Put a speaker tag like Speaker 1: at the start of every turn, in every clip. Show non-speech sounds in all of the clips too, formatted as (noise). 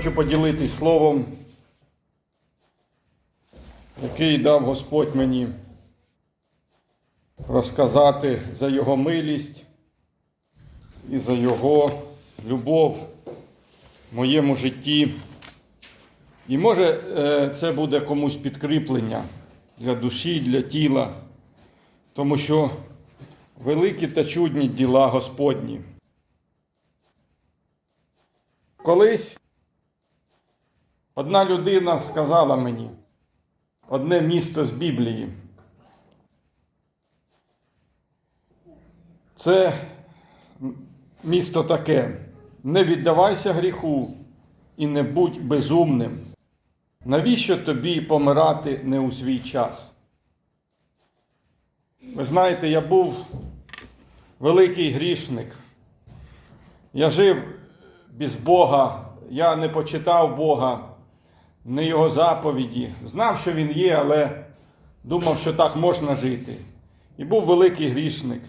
Speaker 1: Хочу поділитись словом, який дав Господь мені розказати за Його милість і за Його любов в моєму житті. І може е, це буде комусь підкріплення для душі, для тіла, тому що великі та чудні діла Господні. Колись одна людина сказала мені одне місто з Біблії. Це місто таке. Не віддавайся гріху і не будь безумним. Навіщо тобі помирати не у свій час? Ви знаєте, я був великий грішник. Я жив без Бога, я не почитав Бога, не Його заповіді. Знав, що Він є, але думав, що так можна жити. І був великий грішник.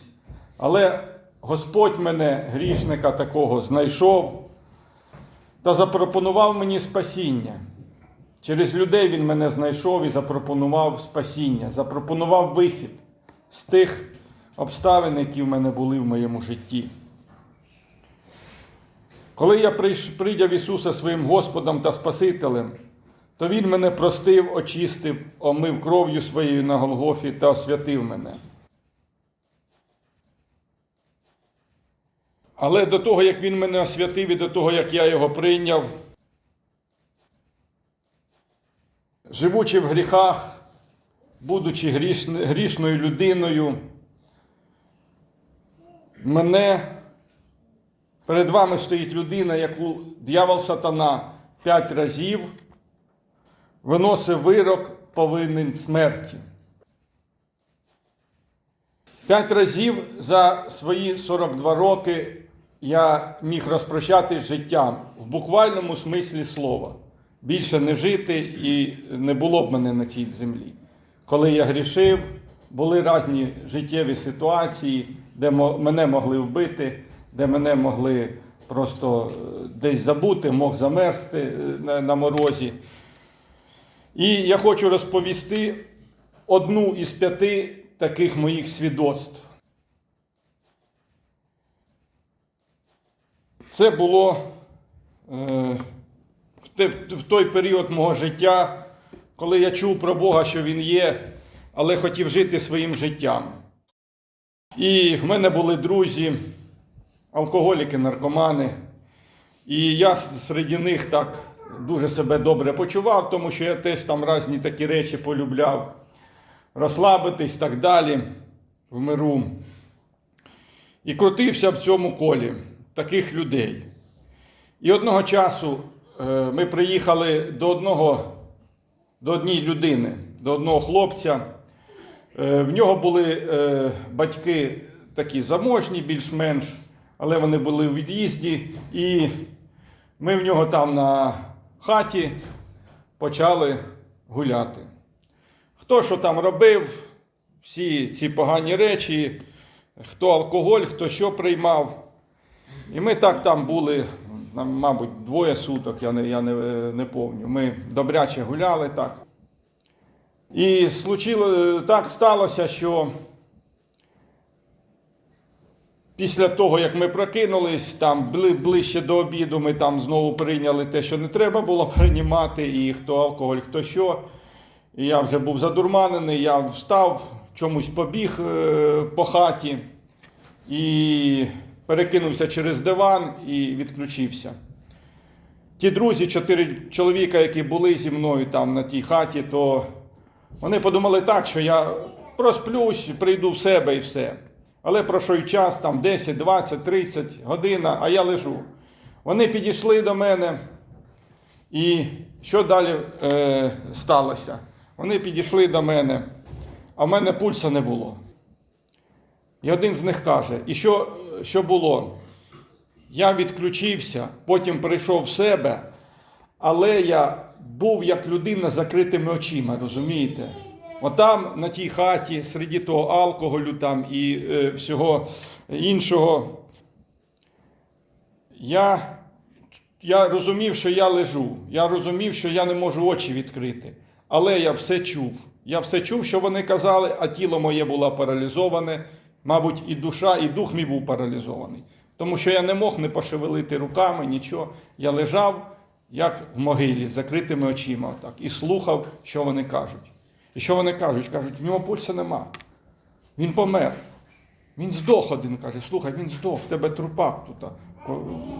Speaker 1: Але Господь мене, грішника такого, знайшов та запропонував мені спасіння. Через людей Він мене знайшов і запропонував спасіння, запропонував вихід з тих обставин, які в мене були в моєму житті. Коли я прийняв Ісуса своїм Господом та Спасителем, то Він мене простив, очистив, омив кров'ю своєю на Голгофі та освятив мене. Але до того, як Він мене освятив і до того, як я його прийняв, живучи в гріхах, будучи грішною людиною, мене перед вами стоїть людина, яку дьявол сатана п'ять разів виносив вирок повинен смерті. П'ять разів за свої 42 роки я міг розпрощатись з життям в буквальному смислі слова. Більше не жити і не було б мене на цій землі. Коли я грішив, були різні життєві ситуації, де мене могли вбити, де мене могли просто е, десь забути, мог замерзти е, на, на морозі. І я хочу розповісти одну із п'яти таких моїх свідоцтв. Це було е, в, той період мого життя, коли я чув про Бога, що Він є, але хотів жити своїм життям. І в мене були друзі, алкоголіки, наркомани. І я серед них так дуже себе добре почував, тому що я теж там різні такі речі полюбляв. Розслабитись так далі в миру. І крутився в цьому колі таких людей. І одного часу е, ми приїхали до одного, до однієї людини, до одного хлопця. Е, В нього були е, батьки такі заможні, більш-менш, але вони були у від'їзді. І ми в нього там на хаті почали гуляти. Хто що там робив, всі ці погані речі, хто алкоголь, хто що приймав. І ми так там були, мабуть, двоє суток, я не, я не, не пам'ятаю. Ми добряче гуляли так. І случило, так сталося, що після того, як ми прокинулись, там ближче до обіду, ми там знову прийняли те, що не треба було (laughs) приймати, і хто алкоголь, хто що. І я вже був задурманений, я встав, чомусь побіг е, по хаті і перекинувся через диван і відключився. Ті друзі, чотири чоловіка, які були зі мною там на тій хаті, то вони подумали так, що я просплюсь, прийду в себе і все. Але пройшов час, там 10, 20, 30 година, а я лежу. Вони підійшли до мене, і що далі е, сталося? Вони підійшли до мене, а в мене пульса не було. І один з них каже: І що, що було? Я відключився, потім прийшов в себе, але я був як людина з закритими очима, розумієте? Отам, на тій хаті, серед того алкоголю там і е, всього іншого, я я розумів, що я лежу. Я розумів, що я не можу очі відкрити. Але я все чув. Я все чув, що вони казали, а тіло моє було паралізоване. Мабуть, і душа, і дух мій був паралізований. Тому що я не мог не пошевелити руками, нічого. Я лежав, як в могилі, з закритими очима, так, і слухав, що вони кажуть. І що вони кажуть? Кажуть, в нього пульсу нема. Він помер. Він здох один, каже, слухай, він здох, в тебе трупак тут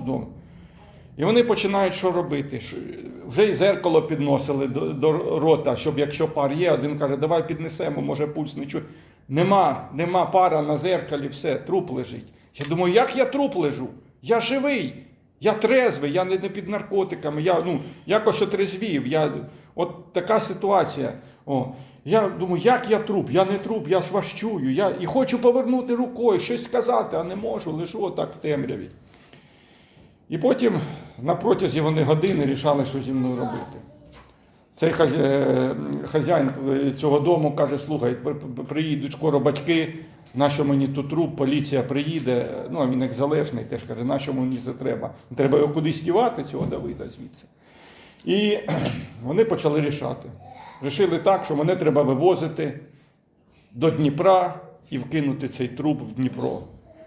Speaker 1: вдома. І вони починають що робити? Вже і зеркало підносили до, до рота, щоб якщо пар є, один каже, давай піднесемо, може пульс не чує. Нема, нема пара на зеркалі, все, труп лежить. Я думаю, як я труп лежу? Я живий, я трезвий, я не, не під наркотиками, я ну, якось отрезвів. Я, от така ситуація. О, я думаю, як я труп? Я не труп, я ж вас чую. Я і хочу повернути рукою, щось сказати, а не можу, лежу отак в темряві. І потім на протязі вони години рішали, що зі мною робити. Цей е, хазяїн е, цього дому каже: слухай, при- при- приїдуть скоро батьки, нащо мені тут труп, поліція приїде. Ну, а він як залежний, теж каже, нащо мені це треба? Треба його кудись дівати, цього Давида звідси. І (clears throat) вони почали рішати. Рішили так, що мене треба вивозити до Дніпра і вкинути цей труп в Дніпро,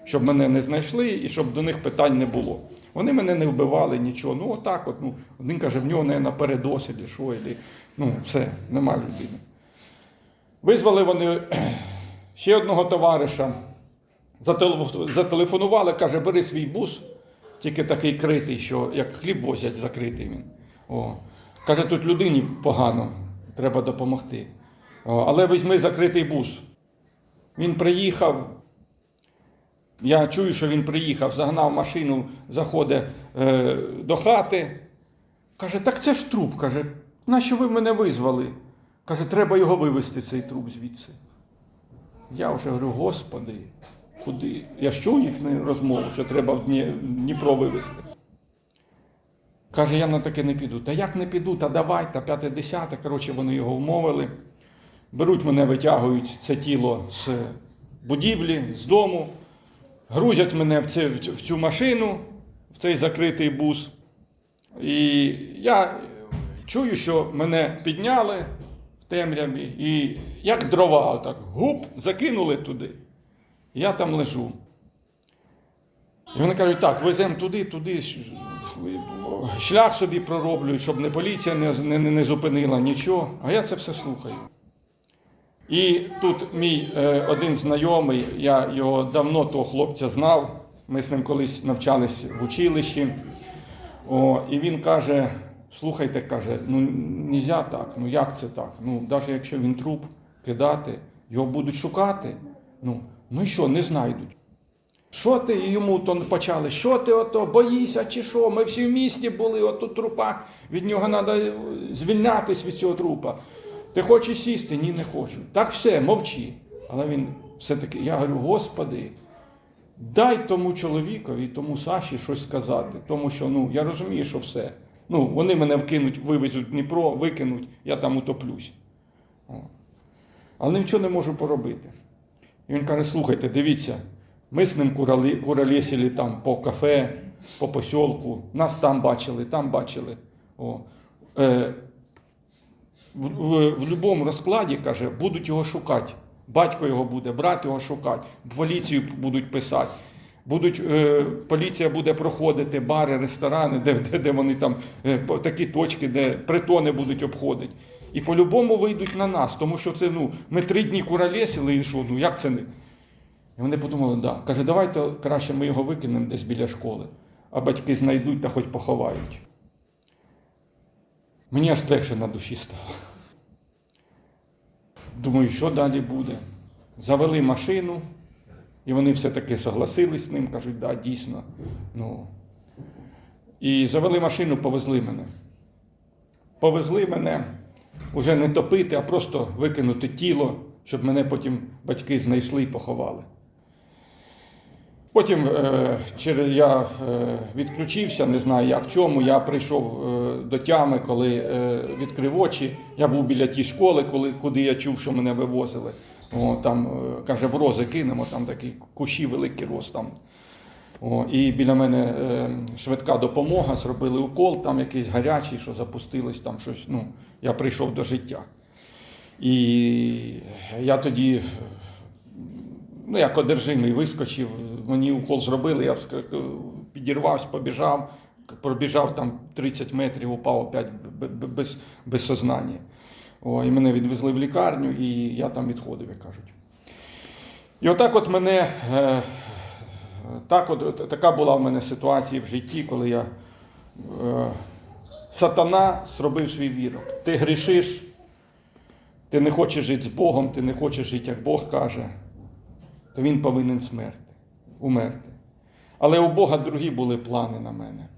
Speaker 1: щоб мене не знайшли і щоб до них питань не було. Вони мене не вбивали нічого. Ну, отак, от, ну, один каже, в нього не на передосвіді, що, і, ну, все, нема людини. Визвали вони (clears throat) ще одного товариша, зателефонували, каже, бери свій бус, тільки такий критий, що як хліб возять, закритий він. О. Каже, тут людині погано, треба допомогти. О, але візьми закритий бус. Він приїхав. Я чую, що він приїхав, загнав машину, заходить е, до хати. Каже, так це ж труп. Каже, нащо ви мене визвали? Каже, треба його вивезти, цей труп звідси. Я вже говорю, господи, куди? Я ж чув їхню розмову, що треба в Дніпро вивезти. Каже, я на таке не піду. Та як не піду, та давай, та п'яте десяте. Коротше, вони його вмовили. Беруть мене, витягують це тіло з будівлі, з дому, грузять мене в, цю- в цю машину, в цей закритий бус. І я чую, що мене підняли в темряві, і як дрова, отак, гуп, закинули туди. Я там лежу. І вони кажуть, так, веземо туди, туди, шлях собі пророблюють, щоб не поліція не, не, не зупинила нічого. А я це все слухаю. І тут мій е, один знайомий, я його давно того хлопця знав. Ми з ним колись навчались в училищі. О, і він каже: слухайте, каже, ну нельзя так, ну як це так? Ну, навіть якщо він труп кидати, його будуть шукати. Ну, ну і що, не знайдуть. Що ти йому то почали? Що ти ото боїшся чи що? Ми всі в місті були, ото трупак, від нього треба звільнятись від цього трупа. Ти хочеш сісти? Ні, не хочу. Так все, мовчи. Але він все-таки, я говорю, Господи, дай тому чоловікові, тому Саші щось сказати. Тому що ну, я розумію, що все. Ну, вони мене вкинуть, вивезуть в Дніпро, викинуть, я там утоплюсь. Але нічого не можу поробити. І він каже: слухайте, дивіться, ми з ним курали, куролесили там по кафе, по посілку, нас там бачили, там бачили. О. Е, в, в, в будь-якому розкладі, каже, будуть його шукати. Батько його буде, брат його шукати, поліцію будуть писати. Будуть, е, поліція буде проходити бари, ресторани, де, де, де вони там е, такі точки, де притони будуть обходити. І по-любому вийдуть на нас, тому що це ну, ми три дні куролесили, і що, ну як це не. І вони подумали, да. Каже, давайте краще ми його викинемо десь біля школи, а батьки знайдуть та хоч поховають. Мені аж легше на душі стало. Думаю, що далі буде? Завели машину, і вони все-таки согласились з ним, кажуть, да, дійсно. Ну. І завели машину, повезли мене. Повезли мене уже не топити, а просто викинути тіло, щоб мене потім батьки знайшли і поховали. Потім е, я е, відключився, не знаю як чому. Я прийшов е, до тями, коли відкрив очі. Я був біля тієї школи, коли, куди я чув, що мене вивозили. О, там, каже, в рози кинемо, там такі кущі великий роз там. О, і біля мене швидка допомога, зробили укол, там якийсь гарячий, що запустилось, там щось. Ну, я прийшов до життя. І я тоді, ну, як одержимий, вискочив, мені укол зробили, я підірвався, побіжав, пробіжав там 30 метрів, упав опять без, без сознання. О, і мене відвезли в лікарню, і я там відходив, як кажуть. І отак от мене, е, так от така була в мене ситуація в житті, коли я е, сатана зробив свій вірок. Ти грішиш, ти не хочеш жити з Богом, ти не хочеш жити, як Бог каже, то він повинен смерти, умерти. Але у Бога другі були плани на мене.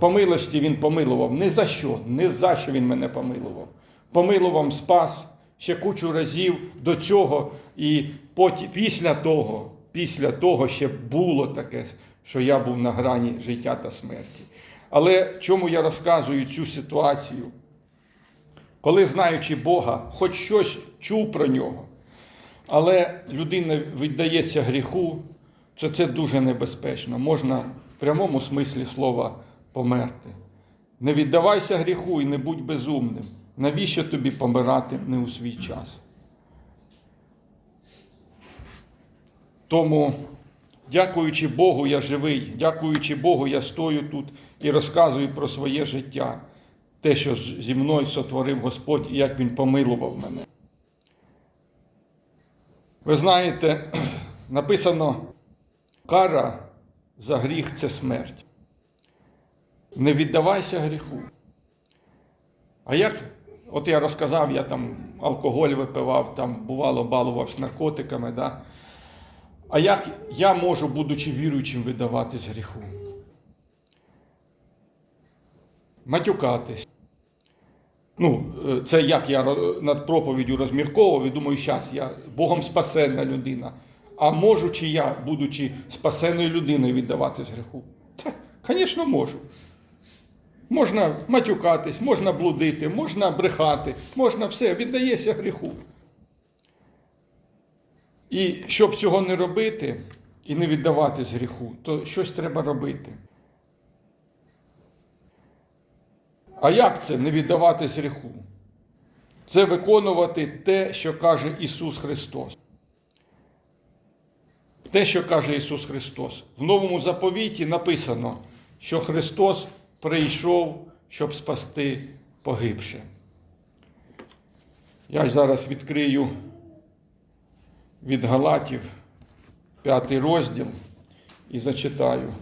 Speaker 1: По милості він помилував. Не за що, не за що він мене помилував. Помилував, спас ще кучу разів до цього, і потім, після того, після того ще було таке, що я був на грані життя та смерті. Але чому я розказую цю ситуацію? Коли, знаючи Бога, хоч щось чув про нього, але людина віддається гріху, то це дуже небезпечно. Можна в прямому смислі слова померти. Не віддавайся гріху і не будь безумним. Навіщо тобі помирати не у свій час? Тому, дякуючи Богу, я живий, дякуючи Богу, я стою тут і розказую про своє життя, те, що зі мною сотворив Господь і як Він помилував мене. Ви знаєте, (clears throat) написано, кара за гріх це смерть. Не віддавайся гріху. А як, от я розказав, я там алкоголь випивав, там бувало балувався наркотиками, да? а як я можу, будучи віруючим, видаватись гріху? Матюкатись. Ну, е, це як я над проповіддю розмірковував і думаю, зараз я Богом спасенна людина. А можу чи я, будучи спасенною людиною, віддаватись гріху? Так, звісно, можу. Можна матюкатись, можна блудити, можна брехати, можна все, віддається гріху. І щоб цього не робити і не віддаватись гріху, то щось треба робити. А як це не віддаватись гріху? Це виконувати те, що каже Ісус Христос. Те, що каже Ісус Христос. В новому заповіті написано, що Христос прийшов, щоб спасти погибше. Я зараз відкрию від Галатів п'ятий розділ і зачитаю.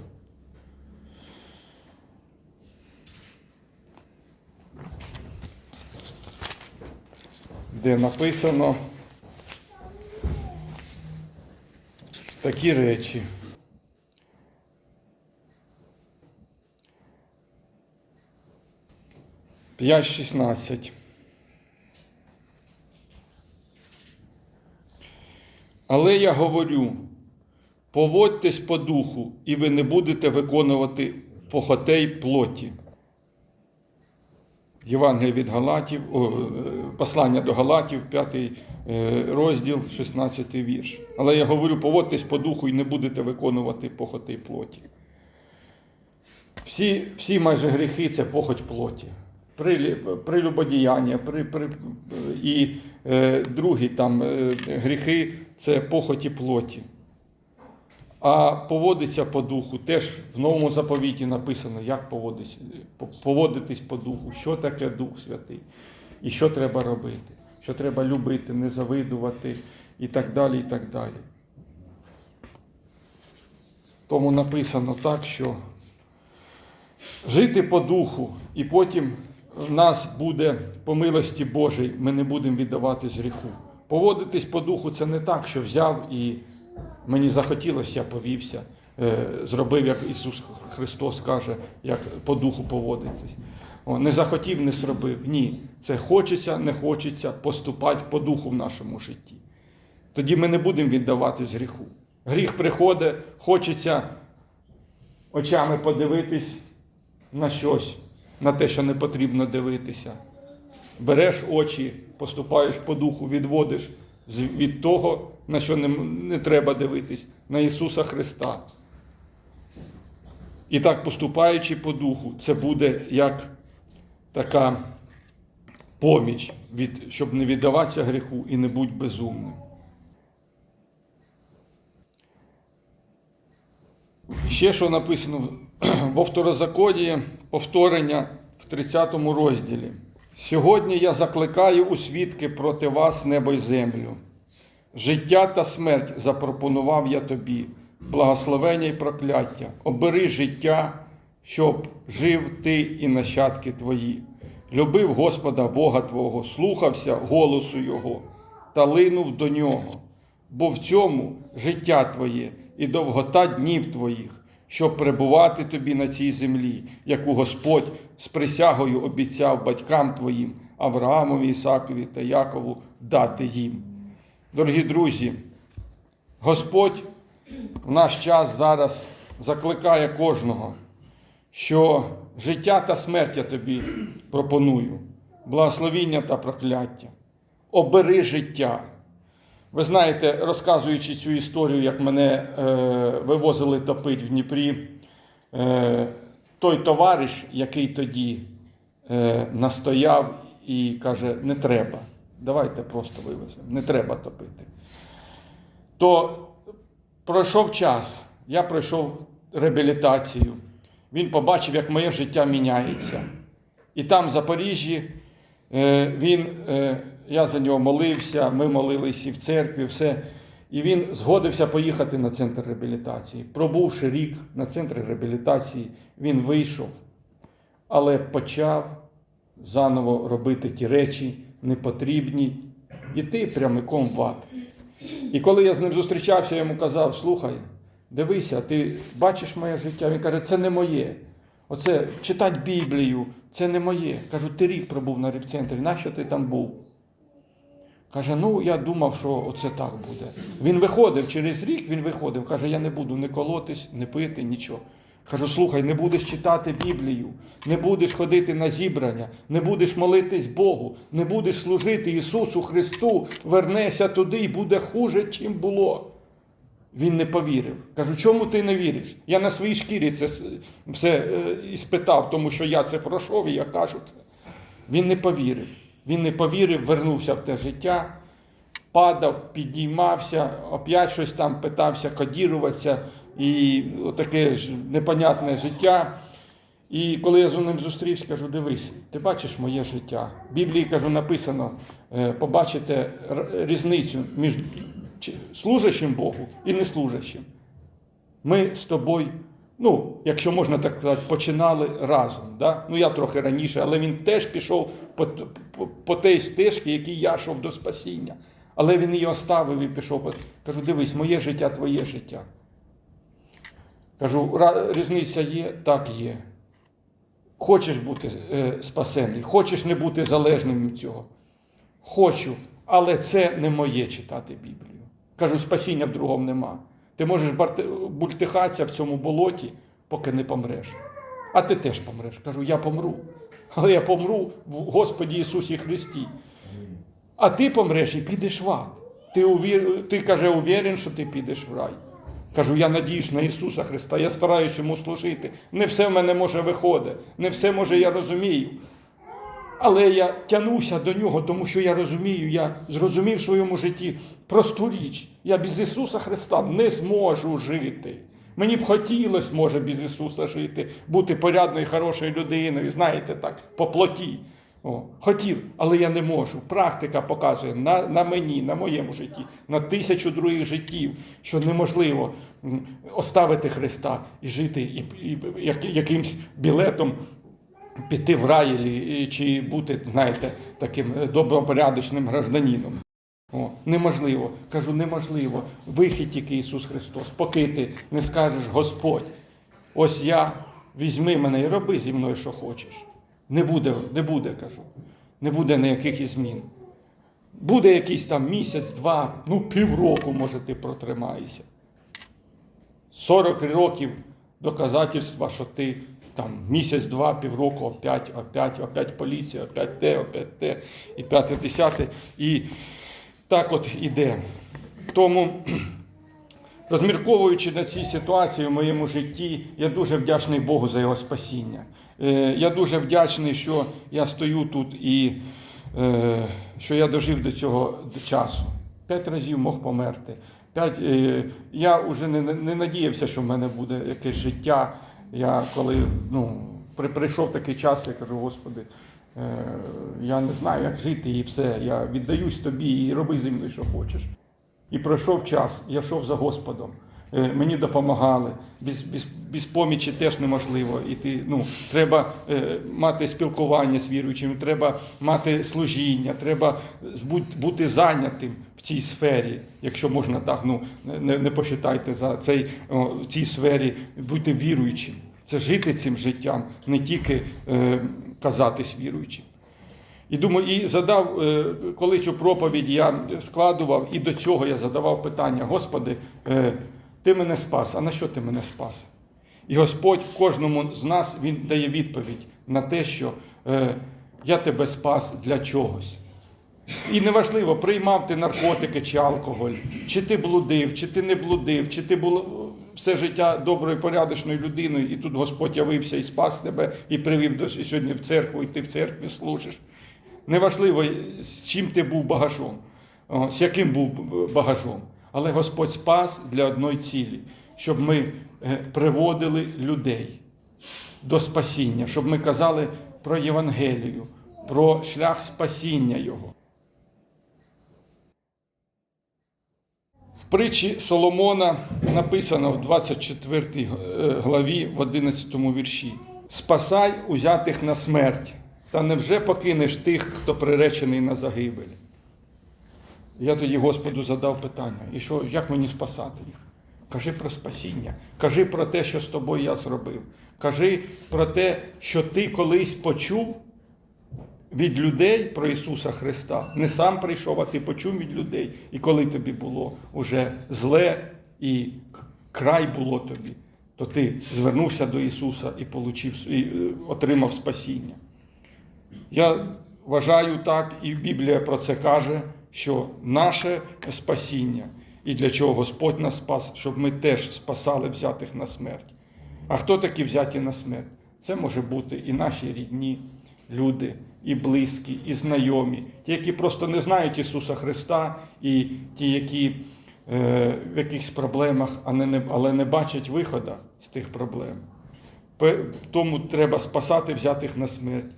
Speaker 1: Де написано такі речі. П'ять шістнадцять. Але я говорю, поводьтесь по духу, і ви не будете виконувати похотей плоті. Євангелія від Галатів, е, послання до Галатів, 5 розділ, 16 вірш. Але я говорю, поводьтесь по духу і не будете виконувати похоти плоті. Всі, всі майже гріхи це похоть плоті. Прелюбодіяння, при, при, і е, другі там е, гріхи це похоті плоті. А поводиться по духу. Теж в новому заповіті написано, як поводитись, по духу, що таке Дух Святий, і що треба робити, що треба любити, не завидувати і так далі. і так далі. Тому написано так, що жити по духу, і потім в нас буде по милості Божій, ми не будемо віддаватись гріху. Поводитись по духу це не так, що взяв і мені захотілося, я повівся, е, зробив, як Ісус Христос каже, як по духу поводитись. Не захотів, не зробив. Ні. Це хочеться, не хочеться поступати по духу в нашому житті. Тоді ми не будемо віддаватись гріху. Гріх приходить, хочеться очами подивитись на щось, на те, що не потрібно дивитися. Береш очі, поступаєш по духу, відводиш від того, на що не, не треба дивитись, на Ісуса Христа. І так поступаючи по духу, це буде як така поміч, від, щоб не віддаватися гріху і не будь безумним. Ще що написано (clears throat) во второзаконії, повторення в 30 розділі. Сьогодні я закликаю у свідки проти вас небо й землю. Життя та смерть запропонував я тобі, благословення й прокляття. Обери життя, щоб жив ти і нащадки твої. Любив Господа Бога Твого, слухався голосу Його та линув до нього, бо в цьому життя твоє і довгота днів твоїх, щоб перебувати тобі на цій землі, яку Господь з присягою обіцяв батькам твоїм, Авраамові, Ісакові та Якову дати їм. Дорогі друзі, Господь в наш час зараз закликає кожного, що життя та смерть я тобі пропоную, благословіння та прокляття. Обери життя. Ви знаєте, розказуючи цю історію, як мене е, вивозили топити в Дніпрі, е, той товариш, який тоді е, настояв і каже, не треба, давайте просто вивеземо, не треба топити. То пройшов час, я пройшов реабілітацію. Він побачив, як моє життя міняється. І там, в Запоріжжі, е, він, е, я за нього молився, ми молилися і в церкві, все. І він згодився поїхати на центр реабілітації. Пробувши рік на центрі реабілітації, він вийшов, але почав заново робити ті речі непотрібні, іти прямиком в ад. І коли я з ним зустрічався, я йому казав: слухай, дивися, ти бачиш моє життя. Він каже, це не моє. Оце читати Біблію, це не моє. Кажу, ти рік пробув на репцентрі, нащо ти там був? Каже, ну я думав, що оце так буде. Він виходив через рік, він виходив. Каже, я не буду не колотись, не пити, нічого. Кажу, слухай, не будеш читати Біблію, не будеш ходити на зібрання, не будеш молитись Богу, не будеш служити Ісусу Христу, вернешся туди і буде хуже, чим було. Він не повірив. Кажу, чому ти не віриш? Я на своїй шкірі це все е, і спитав, тому що я це пройшов, і я кажу це. Він не повірив. Він не повірив, вернувся в те життя, падав, підіймався, опять щось там питався кодіруватися, і таке непонятне життя. І коли я з ним зустрівся, кажу, дивись, ти бачиш моє життя. В Біблії кажу, написано, е, побачите різницю між служащим Богу і неслужащим. Ми з тобою, ну, якщо можна так сказати, починали разом. Да? Ну, я трохи раніше, але він теж пішов по, по, по тій стежці, якій я йшов до спасіння. Але він її оставив і пішов. Кажу, дивись, моє життя, твоє життя. Кажу, різниця є? Так є. Хочеш бути е, спасенний, хочеш не бути залежним від цього. Хочу, але це не моє читати Біблію. Кажу, спасіння в другому нема. Ти можеш бультихатися в цьому болоті, поки не помреш. А ти теж помреш. Кажу, я помру. Але я помру в Господі Ісусі Христі. А ти помреш і підеш в ад. Ти, увір... ти каже, уверен, що ти підеш в рай. Кажу, я надіюсь на Ісуса Христа, я стараюсь йому служити. Не все в мене може виходить, не все може я розумію. Але я тянуся до нього, тому що я розумію, я зрозумів в своєму житті просту річ. Я без Ісуса Христа не зможу жити. Мені б хотілося, може, без Ісуса жити, бути порядною, хорошою людиною, знаєте, так, по плоті. О, хотів, але я не можу. Практика показує на, на мені, на моєму житті, на тисячу других життів, що неможливо оставити Христа і жити і, і, як- якимсь білетом піти в рай і- чи бути, знаєте, таким е, добропорядочним гражданином. О, неможливо. Кажу, неможливо. Вихід тільки Ісус Христос. Поки ти не скажеш Господь, ось я, візьми мене і роби зі мною, що хочеш. Не буде, не буде, кажу. Не буде ніяких змін. Буде якийсь там місяць, два, ну півроку, може, ти протримаєшся. 40 років доказательства, що ти там місяць, два, півроку, опять, опять, опять поліція, опять те, опять те, і п'яте, десяте. І так от іде. Тому Розмірковуючи на цій ситуації в моєму житті, я дуже вдячний Богу за його спасіння. Е, Я дуже вдячний, що я стою тут і е, що я дожив до цього часу. П'ять разів мог померти. П'ять, е, я вже не, не надіявся, що в мене буде якесь життя. Я коли ну, при, прийшов такий час, я кажу, Господи, я не знаю, як жити, і все. Я віддаюсь тобі і роби зі мною, що хочеш. І пройшов час, я йшов за Господом. Е, Мені допомагали. Без, без, без помічі теж неможливо. іти. ну, треба е, мати спілкування з віруючими, треба мати служіння, треба бути, зайнятим в цій сфері, якщо можна так, ну не, не посчитайте за цей, о, в цій сфері, бути віруючим. Це жити цим життям, не тільки е, казатись віруючим. І думаю, і задав, е, коли цю проповідь я складував, і до цього я задавав питання: Господи, е, ти мене спас, а на що ти мене спас? І Господь кожному з нас Він дає відповідь на те, що е, я тебе спас для чогось. І неважливо, приймав ти наркотики чи алкоголь, чи ти блудив, чи ти не блудив, чи ти був все життя доброю, порядочною людиною, і тут Господь явився і спас тебе, і привів до сьогодні в церкву, і ти в церкві служиш. Неважливо, з чим ти був багажом, з яким був багажом. Але Господь спас для одної цілі, щоб ми е, приводили людей до спасіння, щоб ми казали про Євангелію, про шлях спасіння Його. В притчі Соломона написано в 24 е, главі, в 11 вірші: Спасай узятих на смерть, та невже покинеш тих, хто приречений на загибель? Я тоді Господу задав питання, і що, як мені спасати їх? Кажи про спасіння, кажи про те, що з тобою я зробив. Кажи про те, що ти колись почув від людей про Ісуса Христа. Не сам прийшов, а ти почув від людей. І коли тобі було уже зле і край було тобі, то ти звернувся до Ісуса і, получив, і е, отримав спасіння. Я вважаю так, і Біблія про це каже, що наше спасіння і для чого Господь нас спас, щоб ми теж спасали взятих на смерть. А хто такі взяті на смерть? Це може бути і наші рідні люди, і близькі, і знайомі, ті, які просто не знають Ісуса Христа, і ті, які е, в якихось проблемах, але не, не бачать виходу з тих проблем. Тому треба спасати взятих на смерть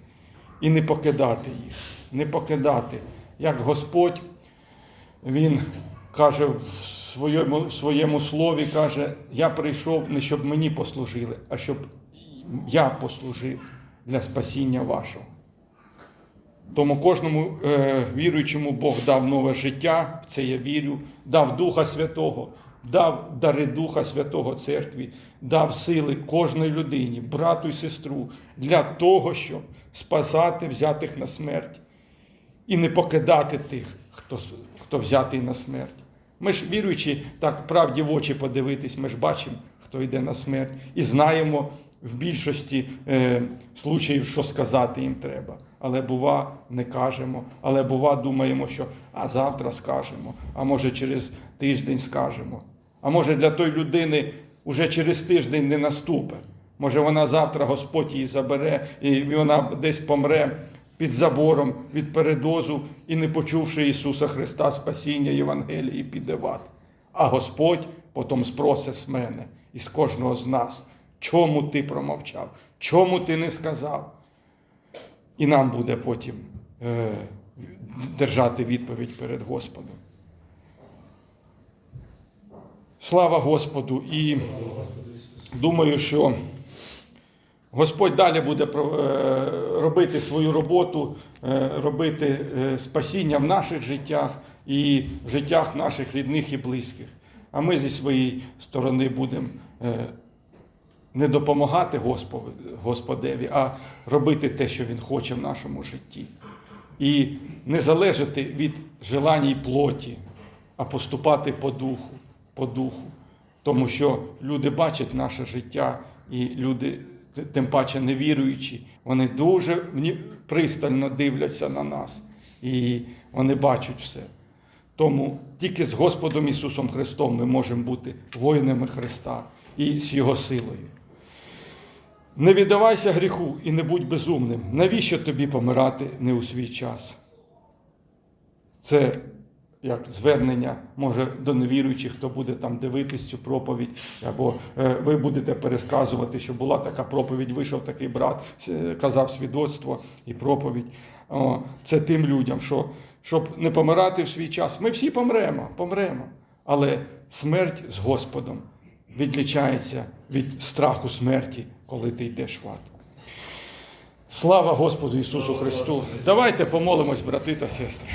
Speaker 1: і не покидати їх, не покидати. Як Господь, Він каже в своєму, в своєму слові, каже, я прийшов не щоб мені послужили, а щоб я послужив для спасіння вашого. Тому кожному е, віруючому Бог дав нове життя, в це я вірю, дав Духа Святого, дав дари Духа Святого церкві, дав сили кожній людині, брату і сестру, для того, щоб спасати взятих на смерть і не покидати тих, хто, хто взятий на смерть. Ми ж віруючи, так правді в очі подивитись, ми ж бачимо, хто йде на смерть, і знаємо в більшості е, случаїв, що сказати їм треба. Але бува, не кажемо, але бува, думаємо, що а завтра скажемо, а може через тиждень скажемо. А може для тої людини вже через тиждень не наступить. Може вона завтра Господь її забере, і вона десь помре під забором від передозу і не почувши Ісуса Христа, спасіння Євангелії, піде в ад. А Господь потім спросить з мене і з кожного з нас, чому ти промовчав, чому ти не сказав. І нам буде потім е, держати відповідь перед Господом. Слава Господу! І думаю, що Господь далі буде е, робити свою роботу, е, робити е, спасіння в наших життях і в життях наших рідних і близьких. А ми зі своєї сторони будемо не допомагати Господеві, а робити те, що Він хоче в нашому житті. І не залежати від желань плоті, а поступати по духу, по духу. Тому що люди бачать наше життя, і люди, тим паче невіруючі, вони дуже пристально дивляться на нас. І вони бачать все. Тому тільки з Господом Ісусом Христом ми можемо бути воїнами Христа і з Його силою. Не віддавайся гріху і не будь безумним. Навіщо тобі помирати не у свій час? Це як звернення, може, до невіруючих, хто буде там дивитись цю проповідь, або е, ви будете пересказувати, що була така проповідь, вийшов такий брат, казав свідоцтво і проповідь. Це тим людям, що щоб не помирати в свій час. Ми всі помремо, помремо. Але смерть з Господом відлічається від страху смерті, коли ти йдеш в ад. Слава Господу Ісусу Христу! Давайте помолимось, брати та сестри.